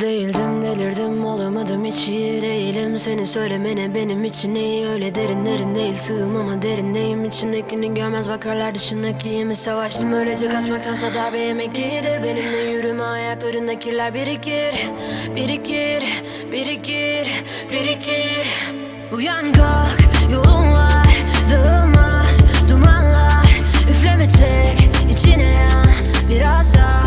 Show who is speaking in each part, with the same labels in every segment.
Speaker 1: Değildim delirdim olamadım hiç iyi değilim. Seni söylemene benim için iyi. Öyle derinlerin değil Sığım ama derindeyim. İçindekini görmez bakarlar dışındakiyimi Savaştım öylece kaçmaktansa darbe yemek iyidir Benimle yürüme ayaklarında kirler birikir Birikir, birikir, birikir. Uyan kalk yolun var dağılmaz dumanlar Üfleme çek içine yan. Biraz daha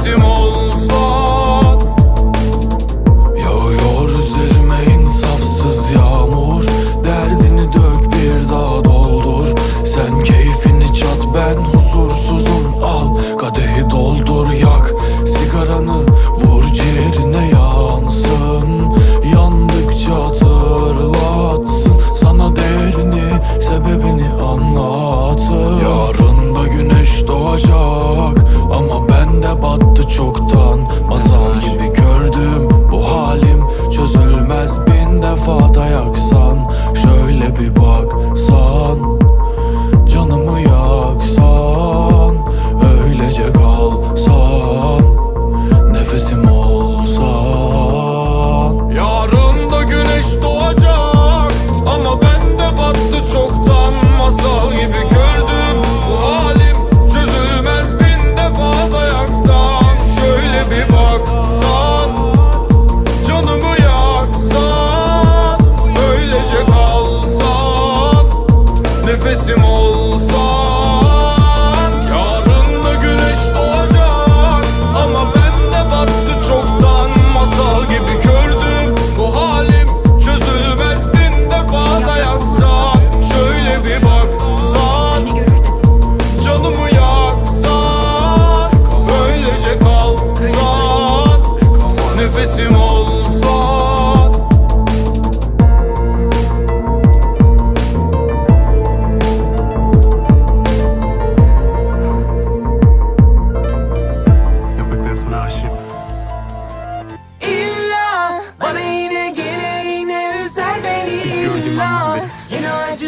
Speaker 2: nefesim olsa Yağıyor üzerime insafsız yağmur. Derdini dök bir daha doldur. Sen keyfini çat ben huzursuzum. Al kadehi doldur yak. Sigaranı Vur ciğerine yansın. Yandıkça hatırlatsın. Sana değerini sebebini anlatsın. Yarın da güneş doğacak de battı çoktan. Masal gibi gördüm bu halim. Çözülmez bin defa dayaksan Şöyle bir
Speaker 3: bak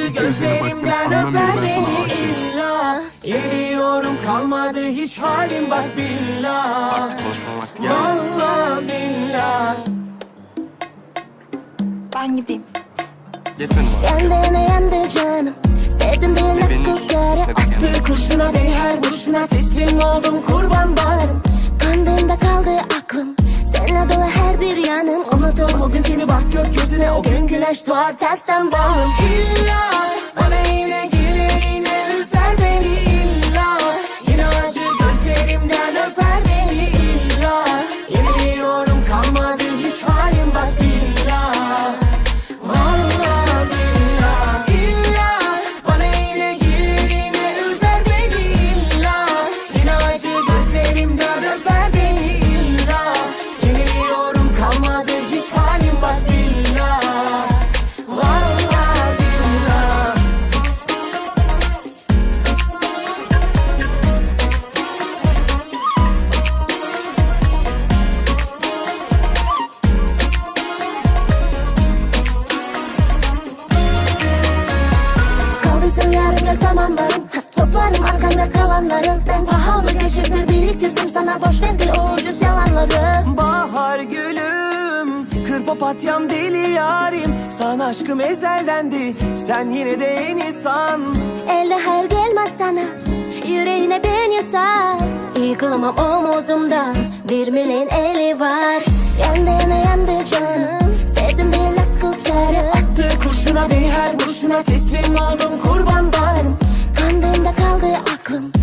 Speaker 4: gözlerimden öper beni illa. Yeniliyorum kalmadı hiç halim bak billah.
Speaker 3: Artık konuşma vakti geldi.
Speaker 4: Vallahi billah.
Speaker 5: Ben gideyim.
Speaker 3: Yetmedi mi?
Speaker 6: Yandı ne yandı canım. Sevdim diye nakıl.
Speaker 4: Attı kurşuna beni her vuruşuna. Teslim oldum kurban bağrım
Speaker 6: Kandığında kaldı aklım Seninle dolu her bir yanım.
Speaker 4: Unuttum o gün seni bak gökyüzüne. O gün güneş doğar tersten bağım. İlla bana yine gelir bana
Speaker 6: boş ver gül o ucuz yalanları.
Speaker 4: Bahar gülüm Kır papatyam deli yarim. Sana aşkım ezeldendi Sen yine de en insan.
Speaker 6: Elde hayır gelmez sana Yüreğine beni sar Yıkılamam omuzumda Bir milyon eli var. Yandı yana yandı canım Sevdim değil akılları
Speaker 4: Attı kurşuna beni her vuruşuna Teslim oldum kurban bağırım Kandığımda kaldı aklım.